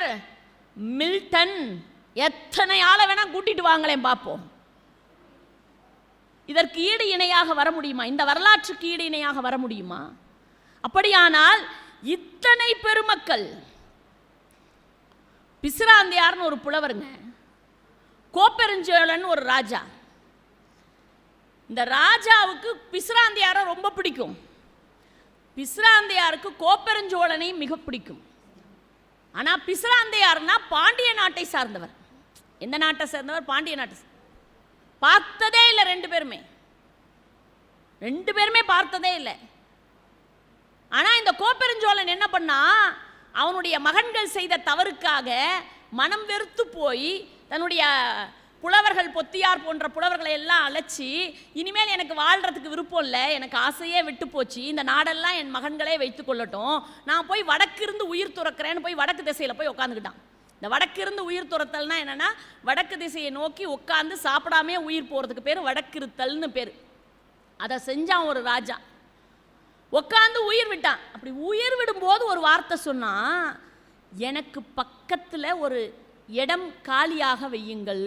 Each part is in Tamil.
பேர் மில்டன். எத்தனை ஆளை வேணா கூட்டிட்டு வாங்களேன் பார்ப்போம் இதற்கு ஈடு இணையாக வர முடியுமா? இந்த வரலாற்றுக்கு ஈடு இணையாக வர முடியுமா? அப்படியானால் இத்தனை பெருமக்கள் பிசிராந்தியார்னு ஒரு புலவருங்க கோப்பெருஞ்சோழன் ஒரு ராஜா. இந்த ராஜாவுக்கு பிசிராந்தியாரை ரொம்ப பிடிக்கும். பிசிராந்தையாருக்கு கோப்பெருஞ்சோழனை மிக பிடிக்கும். ஆனால் பிசுராந்தையார்னா பாண்டிய நாட்டை சார்ந்தவர். எந்த நாட்டை சேர்ந்தவர்? பாண்டிய நாட்டை பார்த்ததே இல்லை ரெண்டு பேருமே. ரெண்டு பேருமே பார்த்ததே இல்லை. ஆனால் இந்த கோப்பெருஞ்சோழன் என்ன பண்ணா? அவனுடைய மகன்கள் செய்த தவறுக்காக மனம் வெறுத்து போய் தன்னுடைய புலவர்கள் பொத்தியார் போன்ற புலவர்களை எல்லாம் அழைச்சி இனிமேல் எனக்கு வாழ்கிறதுக்கு விருப்பம் இல்லை எனக்கு ஆசையே விட்டு போச்சு இந்த நாடெல்லாம் என் மகன்களே வைத்து கொள்ளட்டும் நான் போய் வடக்கிருந்து உயிர் துறக்கிறேன்னு போய் வடக்கு திசையில் போய் உட்காந்துக்கிட்டான் இந்த வடக்கிருந்து உயிர் துறத்தல்னா என்னென்னா வடக்கு திசையை நோக்கி உட்காந்து சாப்பிடாமே உயிர் போகிறதுக்கு பேர் வடக்கிருத்தல்னு பேர். அதை செஞ்சான் ஒரு ராஜா. உட்காந்து உயிர் விட்டான். அப்படி உயிர் விடும்போது ஒரு வார்த்தை சொன்னால் எனக்கு பக்கத்தில் ஒரு இடம் காலியாக வையுங்கள்.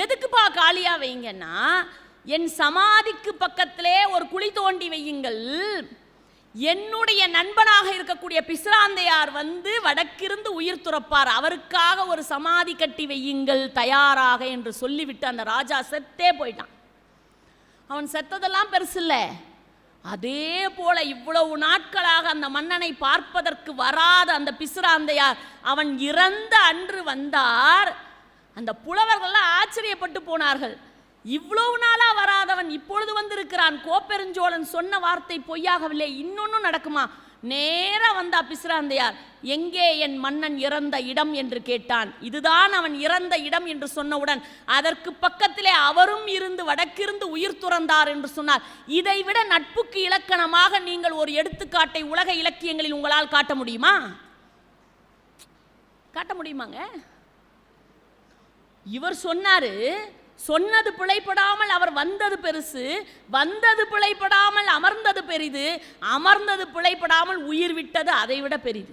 எதுக்குப்பா காலியாக வைங்கன்னா என் சமாதிக்கு பக்கத்திலே ஒரு குழி தோண்டி வையுங்கள். என்னுடைய நண்பனாக இருக்கக்கூடிய பிசுராந்தையார் வந்து வடக்கிருந்து உயிர் துறப்பார். அவருக்காக ஒரு சமாதி கட்டி வையுங்கள் தயாராக என்று சொல்லிவிட்டு அந்த ராஜா செத்தே போயிட்டான். அவன் செத்ததெல்லாம் பெருசு இல்லை. அதே போல இவ்வளவு நாட்களாக அந்த மன்னனை பார்ப்பதற்கு வராத அந்த பிசுராந்தையார் அவன் இறந்த அன்று வந்தார். அந்த புலவர்கள்லாம் ஆச்சரியப்பட்டு போனார்கள். இவ்வளவு நாளா வராதவன் இப்பொழுது வந்திருக்கிறான். கோப்பெருஞ்சோழன் சொன்ன வார்த்தை பொய்யாகவில்லை. இன்னொன்னும் நடக்குமா? நேராக வந்தா பிசுராந்தையார் எங்கே என் மன்னன் இறந்த இடம் என்று கேட்டான். இதுதான் அவன் இறந்த இடம் என்று சொன்னவுடன் அதற்கு பக்கத்திலே அவரும் இருந்து வடக்கிருந்து உயிர் துறந்தார் என்று சொன்னார். இதைவிட நட்புக்கு இலக்கணமாக நீங்கள் ஒரு எடுத்துக்காட்டை உலக இலக்கியங்களில் உங்களால் காட்ட முடியுமா? காட்ட முடியுமாங்க? இவர் சொன்னாரு சொன்னது பிழைப்படாமல் அவர் வந்தது பெருசு வந்தது பிழைப்படாமல் அமர்ந்தது பெரிது அமர்ந்தது பிழைப்படாமல் உயிர் விட்டது அதை விட பெரிது.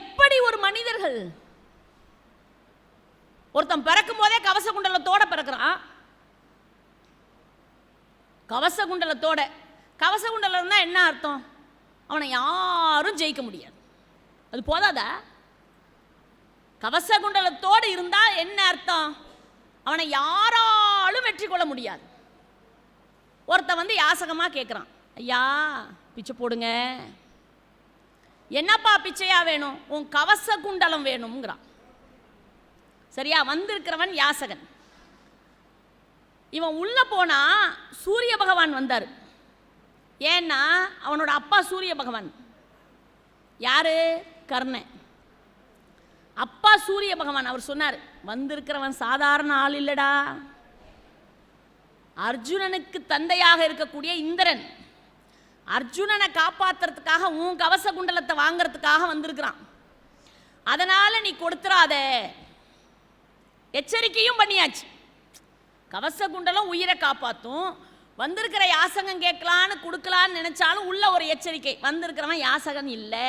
எப்படி ஒரு மனிதர்கள் ஒருத்தன் பிறக்கும் போதே கவச குண்டலத்தோட பிறக்கிறான்? கவச குண்டலத்தோட. கவச குண்டலம்னா என்ன அர்த்தம்? அவனை யாரும் ஜெயிக்க முடியாது. அது போதாதா? கவச குண்டலத்தோடு இருந்தால் என்ன அர்த்தம்? அவனை யாராலும் வெற்றி கொள்ள முடியாது. ஒருத்தன் வந்து யாசகமாக கேட்குறான் ஐயா பிச்சை போடுங்க. என்னப்பா பிச்சையா வேணும்? உன் கவச குண்டலம் வேணுங்கிறான் சரியா? வந்திருக்கிறவன் யாசகன். இவன் உள்ளே போனா சூரிய பகவான் வந்தார். ஏன்னா அவனோட அப்பா சூரிய பகவான். யாரு? கர்ணன். சூரிய பகவான் அவர் சொன்னார் வந்திருக்கிறவன் சாதாரண ஆள் இல்லடா. அர்ஜுனனுக்கு தந்தையாக இருக்கக்கூடிய இந்திரன் அர்ஜுனனை காப்பாத்துறதுக்காக உன் கவச குண்டலத்தை வாங்குறதுக்காக வந்திருக்கிறான். அதனால நீ கொடுத்துறாத. எச்சரிக்கையும் பண்ணியாச்சு. கவச குண்டலம் உயிரை காப்பாற்றும் வந்திருக்கிற யாசகம் கேட்கலான்னு கொடுக்கலான்னு நினைச்சாலும் உள்ள ஒரு எச்சரிக்கை வந்திருக்கிறவன் யாசகன் இல்லை.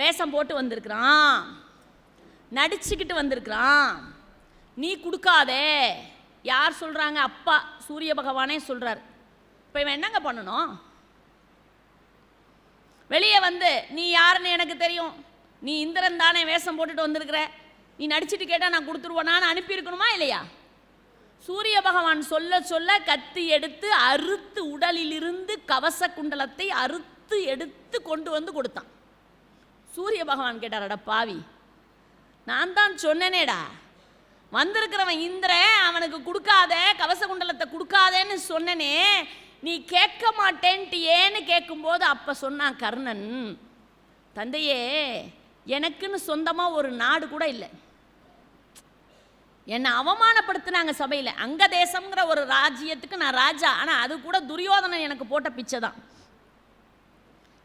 வேஷம் போட்டு வந்திருக்கிறான். நடிச்சுக்கிட்டு வந்திருக்கிறான். நீ கொடுக்காதே. யார் சொல்கிறாங்க அப்பா சூரிய பகவானே சொல்கிறார் இப்போ இவன் என்னங்க பண்ணணும்? வெளியே வந்து நீ யாருன்னு எனக்கு தெரியும். நீ இந்திரன் தானே வேஷம் போட்டுட்டு வந்திருக்கிற. நீ நடிச்சிட்டு கேட்டால் நான் கொடுத்துருவேனான்னு அனுப்பியிருக்கணுமா இல்லையா? சூரிய பகவான் சொல்ல சொல்ல கத்தி எடுத்து அறுத்து உடலிலிருந்து கவச குண்டலத்தை அறுத்து எடுத்து கொண்டு வந்து கொடுத்தான். சூரிய பகவான் கேட்டார் அட பாவி நான் தான் சொன்னேனேடா. வந்திருக்கிறவன் இந்திரன் அவனுக்கு கொடுக்காத கவச குண்டலத்தை கொடுக்காதேன்னு சொன்னனே. நீ கேட்க மாட்டேன்ட்டு ஏன்னு கேட்கும்போது அப்போ சொன்னான் கர்ணன் தந்தையே எனக்குன்னு சொந்தமாக ஒரு நாடு கூட இல்லை. என்னை அவமானப்படுத்தினாங்க சபையில். அங்க தேசம்ங்கிற ஒரு ராஜ்யத்துக்கு நான் ராஜா. ஆனால் அது கூட துரியோதனன் எனக்கு போட்ட பிச்சை தான்.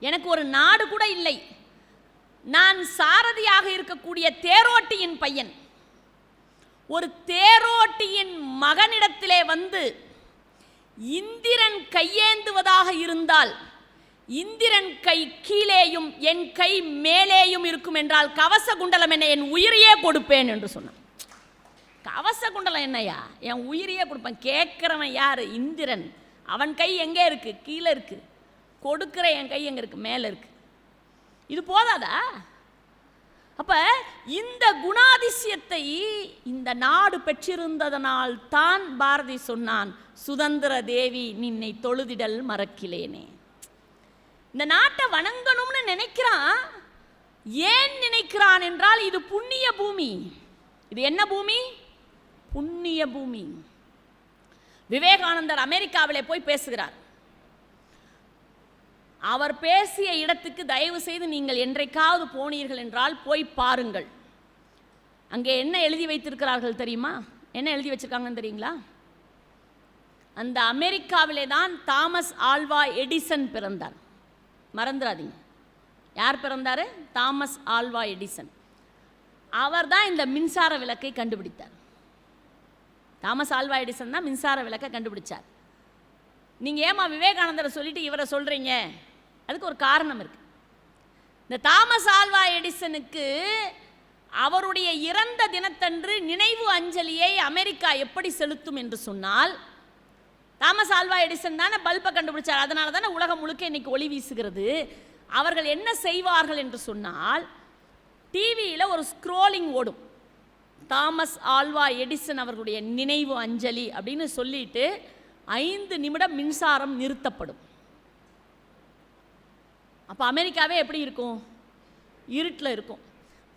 எனக்கு ஒரு நாடு கூட இல்லை. நான் சாரதியாக இருக்கக்கூடிய தேரோட்டியின் பையன். ஒரு தேரோட்டியின் மகனிடத்திலே வந்து இந்திரன் கையேந்துவதாக இருந்தால் இந்திரன் கை கீழேயும் என் கை மேலேயும் இருக்கும் என்றால் கவச குண்டலம் என்ன என் உயிரையே கொடுப்பேன் என்று சொன்னான். கவச குண்டலம் என்னையா? என் உயிரையே கொடுப்பேன். கேட்குறவன் யார்? இந்திரன். அவன் கை எங்கே இருக்குது கீழே இருக்குது கொடுக்குற என் கை எங்கே இருக்குது மேலே இருக்குது இது போதாதா? அப்போ இந்த குணாதிசயத்தை இந்த நாடு பெற்றிருந்ததனால் தான் பாரதி சொன்னான் சுதந்திர தேவி நின்னை தொழுதிடல் மறக்கிலேனே. இந்த நாட்டை வணங்கணும்னு நினைக்கிறான். ஏன் நினைக்கிறான் என்றால் இது புண்ணிய பூமி. இது என்ன பூமி? புண்ணிய பூமி. விவேகானந்தர் அமெரிக்காவிலே போய் பேசுகிறார். அவர் பேசிய இடத்துக்கு தயவு செய்து நீங்கள் என்றைக்காவது போனீர்கள் என்றால் போய் பாருங்கள். அங்கே என்ன எழுதி வைத்திருக்கிறார்கள் தெரியுமா? என்ன எழுதி வச்சிருக்காங்கன்னு தெரியுங்களா? அந்த அமெரிக்காவிலே தான் தாமஸ் ஆல்வா எடிசன் பிறந்தார். மறந்துடாதீங்க யார் பிறந்தார்? Thomas Alva Edison. அவர் தான் இந்த மின்சார விளக்கை கண்டுபிடித்தார். தாமஸ் ஆல்வா எடிசன் தான் மின்சார விளக்கை கண்டுபிடிச்சார். நீங்கள் ஏமா விவேகானந்தரை சொல்லிட்டு இவரை சொல்கிறீங்க அதுக்கு ஒரு காரணம் இருக்குது இந்த தாமஸ் ஆல்வா எடிசனுக்கு அவருடைய இறந்த தினத்தன்று நினைவு அஞ்சலியை அமெரிக்கா எப்படி செலுத்தும் என்று சொன்னால் தாமஸ் ஆல்வா எடிசன் தானே பல்பை கண்டுபிடிச்சார். அதனால தானே உலகம் முழுக்க இன்னைக்கு ஒளி வீசுகிறது. அவர்கள் என்ன செய்வார்கள் என்று சொன்னால் டிவியில் ஒரு ஸ்க்ரோலிங் ஓடும். தாமஸ் ஆல்வா எடிசன் அவர்களுடைய நினைவு அஞ்சலி அப்படின்னு சொல்லிட்டு ஐந்து நிமிடம் மின்சாரம் நிறுத்தப்படும். அப்போ அமெரிக்காவே எப்படி இருக்கும்? இருட்டில் இருக்கும்.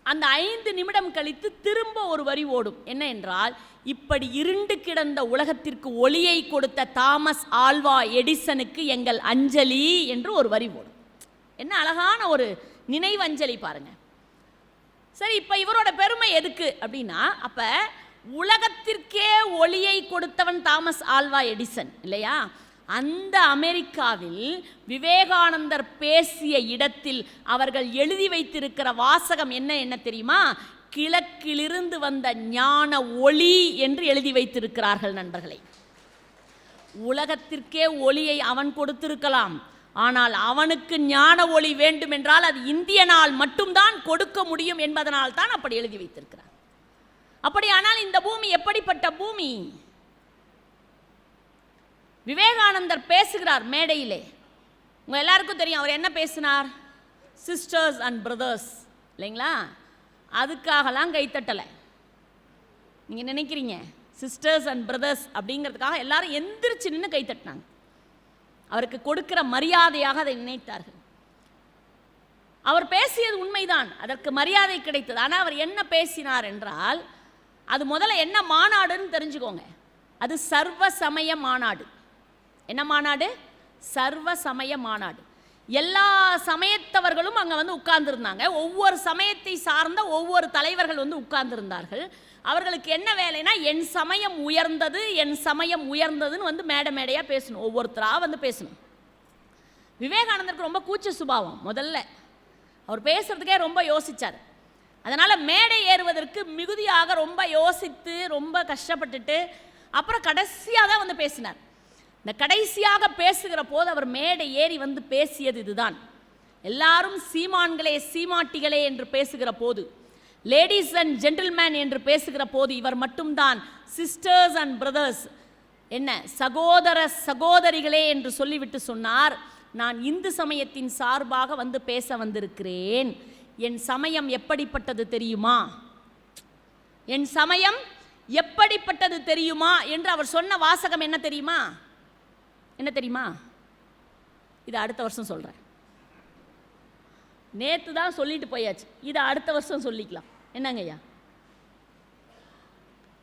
அந்த ஐந்து நிமிடம் கழித்து திரும்ப ஒரு வரி ஓடும். என்ன என்றால் இப்படி இருண்டு கிடந்த உலகத்திற்கு ஒளியை கொடுத்த தாமஸ் ஆல்வா எடிசனுக்கு எங்கள் அஞ்சலி என்று ஒரு வரி ஓடும். என்ன அழகான ஒரு நினைவஞ்சலி பாருங்க. சரி இப்போ இவரோட பெருமை எதுக்கு அப்படின்னா அப்போ உலகத்திற்கே ஒளியை கொடுத்தவன் தாமஸ் ஆல்வா எடிசன் இல்லையா? அந்த அமெரிக்காவில் விவேகானந்தர் பேசிய இடத்தில் அவர்கள் எழுதி வைத்திருக்கிற வாசகம் என்ன என்ன தெரியுமா? கிழக்கிலிருந்து வந்த ஞான ஒளி என்று எழுதி வைத்திருக்கிறார்கள் நண்பர்களை. உலகத்திற்கே ஒளியை அவன் கொடுத்திருக்கலாம். ஆனால் அவனுக்கு ஞான ஒளி வேண்டுமென்றால் அது இந்தியனால் மட்டும்தான் கொடுக்க முடியும் என்பதனால் தான் அப்படி எழுதி வைத்திருக்கிறார். அப்படியானால் இந்த பூமி எப்படிப்பட்ட பூமி? விவேகானந்தர் பேசுகிறார் மேடையிலே. உங்கள் எல்லாருக்கும் தெரியும் அவர் என்ன பேசினார்? சிஸ்டர்ஸ் அண்ட் பிரதர்ஸ் இல்லைங்களா? அதுக்காகலாம் கைத்தட்டலை நீங்கள் நினைக்கிறீங்க சிஸ்டர்ஸ் அண்ட் பிரதர்ஸ் அப்படிங்கிறதுக்காக எல்லாரும் எந்திரிச்சு நின்று கைத்தட்டினாங்க அவருக்கு கொடுக்கிற மரியாதையாக அதை நினைத்தார்கள். அவர் பேசியது உண்மைதான் அதற்கு மரியாதை கிடைத்தது. ஆனால் அவர் என்ன பேசினார் என்றால் அது முதல்ல என்ன மாநாடுன்னு தெரிஞ்சுக்கோங்க. அது சர்வ சமய மாநாடு. என்ன மாநாடு? சர்வ சமய மாநாடு. எல்லா சமயத்தவர்களும் அங்கே வந்து உட்கார்ந்துருந்தாங்க. ஒவ்வொரு சமயத்தை சார்ந்த ஒவ்வொரு தலைவர்கள் வந்து உட்கார்ந்துருந்தார்கள். அவர்களுக்கு என்ன வேலைனா என் சமயம் உயர்ந்தது என் சமயம் உயர்ந்ததுன்னு வந்து மேடை மேடையாக பேசணும். ஒவ்வொருத்தராக வந்து பேசணும். விவேகானந்தருக்கு ரொம்ப கூச்ச சுபாவம் முதல்ல. அவர் பேசுகிறதுக்கே ரொம்ப யோசிச்சார். அதனால் மேடை ஏறுவதற்கு மிகுதியாக ரொம்ப யோசித்து ரொம்ப கஷ்டப்பட்டுட்டு அப்புறம் கடைசியாக தான் வந்து பேசினார். இந்த கடைசியாக பேசுகிற போது அவர் மேடை ஏறி வந்து பேசியது இதுதான். எல்லாரும் சீமான்களே சீமாட்டிகளே என்று பேசுகிற போது லேடிஸ் அண்ட் ஜென்டில்மேன் என்று பேசுகிற போது இவர் மட்டும்தான் சிஸ்டர்ஸ் அண்ட் பிரதர்ஸ் என்ன சகோதர சகோதரிகளே என்று சொல்லிவிட்டு சொன்னார் நான் இந்து சமயத்தின் சார்பாக வந்து பேச வந்திருக்கிறேன். என் சமயம் எப்படிப்பட்டது தெரியுமா? என் சமயம் எப்படிப்பட்டது தெரியுமா? என்று அவர் சொன்ன வாசகம் என்ன தெரியுமா? என்ன தெரியுமா? இது அடுத்த வருஷம் சொல்கிறேன் நேற்று தான் சொல்லிட்டு போயாச்சு. இதை அடுத்த வருஷம் சொல்லிக்கலாம். என்னங்க ஐயா?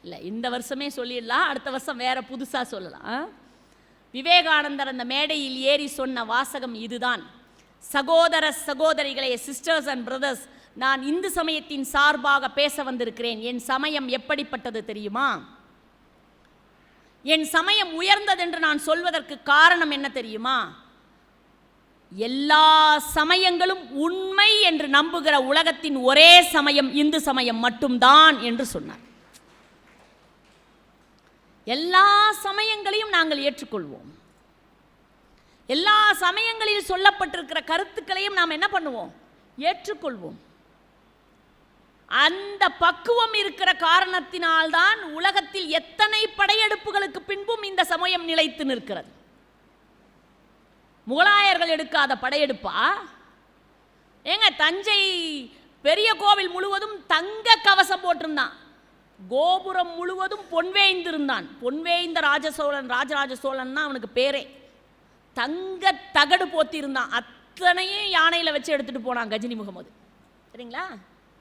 இல்லை இந்த வருஷமே சொல்லிடலாம். அடுத்த வருஷம் வேற புதுசாக சொல்லலாம். விவேகானந்தர் அந்த மேடையில் ஏறி சொன்ன வாசகம் இதுதான். சகோதர சகோதரிகளே சிஸ்டர்ஸ் அண்ட் பிரதர்ஸ் நான் இந்து சமயத்தின் சார்பாக பேச வந்திருக்கிறேன். என் சமயம் எப்படிப்பட்டது தெரியுமா? என் சமயம் உயர்ந்ததென்று நான் சொல்வதற்கு காரணம் என்ன தெரியுமா? எல்லா சமயங்களும் உண்மை என்று நம்புகிற உலகத்தின் ஒரே சமயம் இந்து சமயம் மட்டும்தான் என்று சொன்னார். எல்லா சமயங்களையும் நாங்கள் ஏற்றுக்கொள்வோம். எல்லா சமயங்களில் சொல்லப்பட்டிருக்கிற கருத்துக்களையும் நாம் என்ன பண்ணுவோம்? ஏற்றுக்கொள்வோம். அந்த பக்குவம் இருக்கிற காரணத்தினால்தான் உலகத்தில் எத்தனை படையெடுப்புகளுக்கு பின்பும் இந்த சமயம் நிலைத்து நிற்கிறது. முகலாயர்கள் எடுக்காத படையெடுப்பா? ஏங்க தஞ்சை பெரிய கோவில் முழுவதும் தங்க கவசம் போட்டிருந்தான். கோபுரம் முழுவதும் பொன்வேய்ந்திருந்தான் பொன்வேய்ந்த ராஜசோழன் ராஜராஜ சோழன் தான் அவனுக்கு பேரே. தங்க தகடு போத்திருந்தான். அத்தனையும் யானையில் வச்சு எடுத்துட்டு போனான் கஜினி முகமது. சரிங்களா?